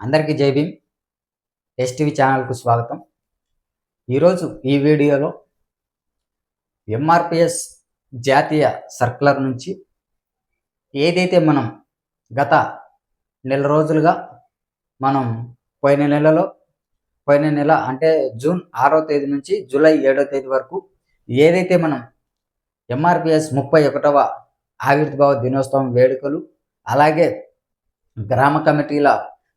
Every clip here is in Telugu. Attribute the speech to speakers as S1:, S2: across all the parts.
S1: అందరికీ జై భీమ్. ఎస్టీవీ ఛానల్కు స్వాగతం. ఈరోజు ఈ వీడియోలో ఎంఆర్పిఎస్ జాతీయ సర్కులర్ నుంచి ఏదైతే మనం గత నెల రోజులుగా మనం పోయిన నెలలో పోయిన నెల అంటే జూన్ ఆరో తేదీ నుంచి జూలై ఏడో తేదీ వరకు ఏదైతే మనం ఎంఆర్పిఎస్ ముప్పై ఒకటవ ఆవిర్భావ దినోత్సవం వేడుకలు అలాగే గ్రామ కమిటీల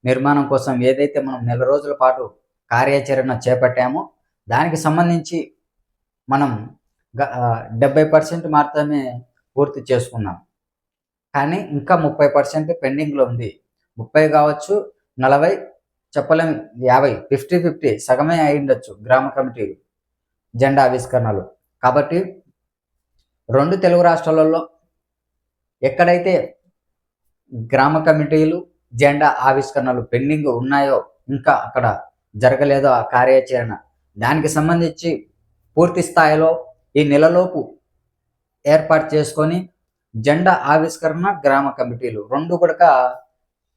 S1: నిర్మాణం కోసం ఏదైతే మనం నెల రోజుల పాటు కార్యాచరణ చేపట్టామో దానికి సంబంధించి మనం డెబ్బై పర్సెంట్ మాత్రమే పూర్తి చేసుకున్నాం. కానీ ఇంకా ముప్పై పర్సెంట్ పెండింగ్లో ఉంది. ముప్పై కావచ్చు నలభై చెప్పలేం యాభై ఫిఫ్టీ ఫిఫ్టీ సగమే అయిండొచ్చు గ్రామ కమిటీ జెండా ఆవిష్కరణలు. కాబట్టి రెండు తెలుగు రాష్ట్రాలలో ఎక్కడైతే గ్రామ కమిటీలు జెండా ఆవిష్కరణలు పెండింగ్ ఉన్నాయో ఇంకా అక్కడ జరగలేదో ఆ కార్యాచరణ. దానికి సంబంధించి పూర్తి స్థాయిలో ఈ నెలలోపు ఏర్పాటు చేసుకొని జెండా ఆవిష్కరణ గ్రామ కమిటీలు రెండు కూడా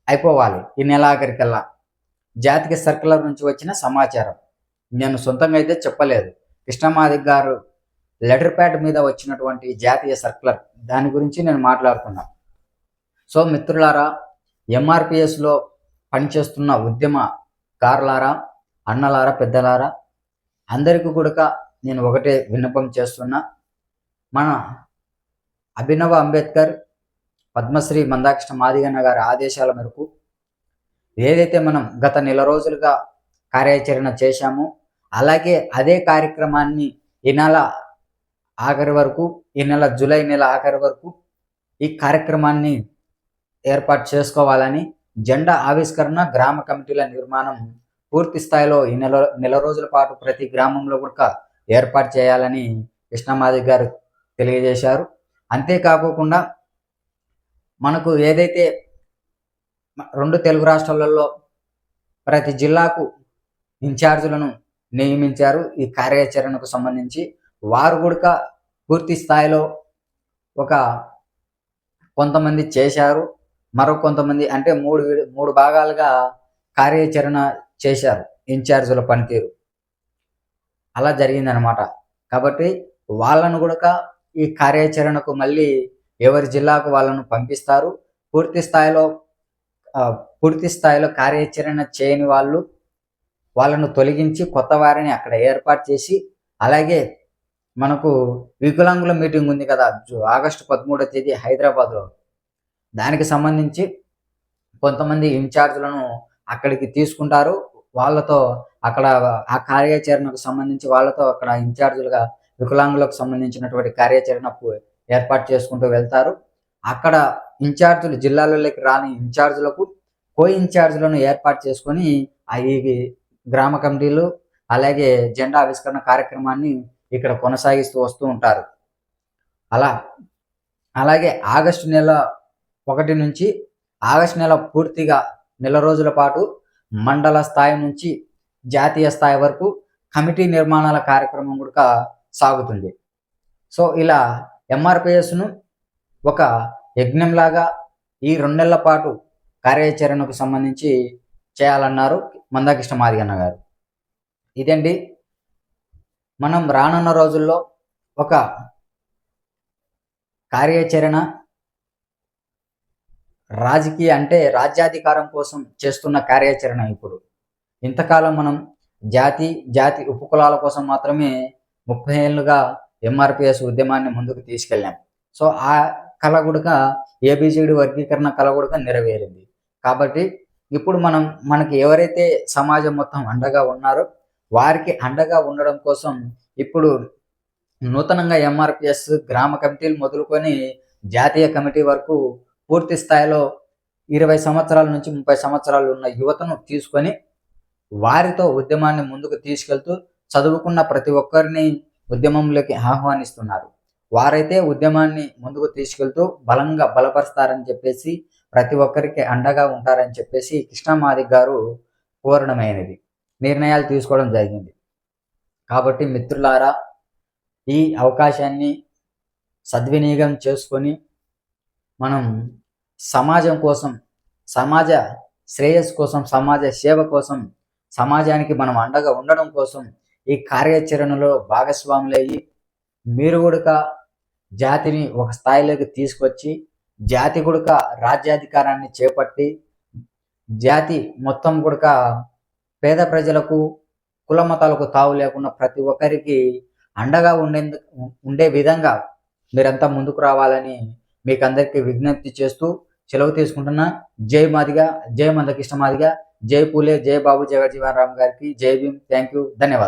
S1: అయిపోవాలి ఈ నెలాఖరికల్లా. జాతీయ సర్కులర్ నుంచి వచ్చిన సమాచారం. నేను సొంతంగా అయితే చెప్పలేదు. కృష్ణమాది గారు లెటర్ ప్యాడ్ మీద వచ్చినటువంటి జాతీయ సర్కులర్. దాని గురించి నేను మాట్లాడుతున్నా. సో మిత్రులారా ఎంఆర్పిఎస్లో పనిచేస్తున్న ఉద్యమకారులారా అన్నలారా పెద్దలారా అందరికీ కూడా నేను ఒకటే విన్నపం చేస్తున్నా. మన అభినవ అంబేద్కర్ పద్మశ్రీ మందాకృష్ణ మాదిగన్న గారి ఆదేశాల మేరకు ఏదైతే మనం గత నెల రోజులుగా కార్యాచరణ చేశామో అలాగే అదే కార్యక్రమాన్ని ఈ నెల ఆఖరి వరకు ఈ నెల జూలై నెల ఆఖరి వరకు ఈ కార్యక్రమాన్ని ఏర్పాటు చేసుకోవాలని జెండా ఆవిష్కరణ గ్రామ కమిటీల నిర్మాణం పూర్తి స్థాయిలో ఈ నెల నెల రోజుల పాటు ప్రతి గ్రామంలో కూడా ఏర్పాటు చేయాలని కృష్ణమాది గారు తెలియజేశారు. అంతేకాకుండా మనకు ఏదైతే రెండు తెలుగు రాష్ట్రాలలో ప్రతి జిల్లాకు ఇన్ఛార్జులను నియమించారు ఈ కార్యాచరణకు సంబంధించి వారు కూడా పూర్తి స్థాయిలో ఒక కొంతమంది చేశారు. మరో కొంతమంది అంటే మూడు మూడు భాగాలుగా కార్యాచరణ చేశారు. ఇన్ఛార్జీల పనితీరు. అలా జరిగిందనమాట కాబట్టి వాళ్ళను కూడా ఈ కార్యాచరణకు మళ్ళీ ఎవరి జిల్లాకు వాళ్ళను పంపిస్తారు. పూర్తి స్థాయిలో పూర్తి స్థాయిలో కార్యాచరణ చేయని వాళ్ళు వాళ్ళను తొలగించి కొత్త వారిని అక్కడ ఏర్పాటు చేసి అలాగే మనకు వికలాంగుల మీటింగ్ ఉంది కదా ఆగస్టు పదమూడో తేదీ హైదరాబాద్లో. దానికి సంబంధించి కొంతమంది ఇన్ఛార్జ్లను అక్కడికి తీసుకుంటారు. వాళ్ళతో అక్కడ ఆ కార్యాచరణకు సంబంధించి వాళ్ళతో అక్కడ ఇన్ఛార్జులుగా వికలాంగులకు సంబంధించినటువంటి కార్యాచరణ ఏర్పాటు చేసుకుంటూ వెళ్తారు. అక్కడ ఇన్ఛార్జులు జిల్లాలలోకి రాని ఇన్ఛార్జులకు కో ఇన్ఛార్జులను ఏర్పాటు చేసుకొని ఈ గ్రామ కమిటీలు అలాగే జెండా ఆవిష్కరణ కార్యక్రమాన్ని ఇక్కడ కొనసాగిస్తూ వస్తూ ఉంటారు. అలా అలాగే ఆగస్టు నెల ఒకటి నుంచి ఆగస్టు నెల పూర్తిగా నెల రోజుల పాటు మండల స్థాయి నుంచి జాతీయ స్థాయి వరకు కమిటీ నిర్మాణాల కార్యక్రమం కూడా సాగుతుంది. సో ఇలా ఎంఆర్పిఎస్ను ఒక యజ్ఞంలాగా ఈ రెండు నెలల పాటు కార్యాచరణకు సంబంధించి చేయాలన్నారు మందాకృష్ణ మాదిగన్న గారు. ఇదండి. మనం రానున్న రోజుల్లో ఒక కార్యాచరణ రాజకీయ అంటే రాజ్యాధికారం కోసం చేస్తున్న కార్యాచరణ ఇప్పుడు. ఇంతకాలం మనం జాతి జాతి ఉపకులాల కోసం మాత్రమే ముప్పై ఏళ్ళుగా ఎంఆర్పిఎస్ ఉద్యమాన్ని ముందుకు తీసుకెళ్ళాం. సో ఆ కళ కూడా ఏబిసిడి వర్గీకరణ కళ కూడా నెరవేరింది. కాబట్టి ఇప్పుడు మనం మనకి ఎవరైతే సమాజం మొత్తం అండగా ఉన్నారో వారికి అండగా ఉండడం కోసం ఇప్పుడు నూతనంగా ఎంఆర్పిఎస్ గ్రామ కమిటీలు మొదలుకొని జాతీయ కమిటీ వరకు పూర్తి స్థాయిలో ఇరవై సంవత్సరాల నుంచి ముప్పై సంవత్సరాలు ఉన్న యువతను తీసుకొని వారితో ఉద్యమాన్ని ముందుకు తీసుకెళ్తూ చదువుకున్న ప్రతి ఒక్కరిని ఉద్యమంలోకి ఆహ్వానిస్తున్నారు. వారైతే ఉద్యమాన్ని ముందుకు తీసుకెళ్తూ బలంగా బలపరుస్తారని చెప్పేసి ప్రతి ఒక్కరికి అండగా ఉంటారని చెప్పేసి కృష్ణమాదిక్ గారు కోరడమైనది. నిర్ణయాలు తీసుకోవడం జరిగింది. కాబట్టి మిత్రులారా ఈ అవకాశాన్ని సద్వినియోగం చేసుకొని మనం సమాజం కోసం సమాజ శ్రేయస్ కోసం సమాజ సేవ కోసం సమాజానికి మనం అండగా ఉండడం కోసం ఈ కార్యాచరణలో భాగస్వాములయ్యి మీరు కూడా జాతిని ఒక స్థాయిలోకి తీసుకొచ్చి జాతి కూడా రాజ్యాధికారాన్ని చేపట్టి జాతి మొత్తం కూడా పేద ప్రజలకు కుల మతాలకు తావు లేకుండా ప్రతి ఒక్కరికి అండగా ఉండేందుకు ఉండే విధంగా మీరంతా ముందుకు రావాలని మీకు అందరికీ విజ్ఞప్తి చేస్తూ సెలవు తీసుకుంటున్నా. జై మాదిగా జై మందకృష్ణ మాదిగా జై పూలే జై బాబు జగజ్జీవన్ రామ్ గారికి జై భీమ్. థ్యాంక్ యూ ధన్యవాదాలు.